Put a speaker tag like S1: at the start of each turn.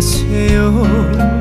S1: 하세요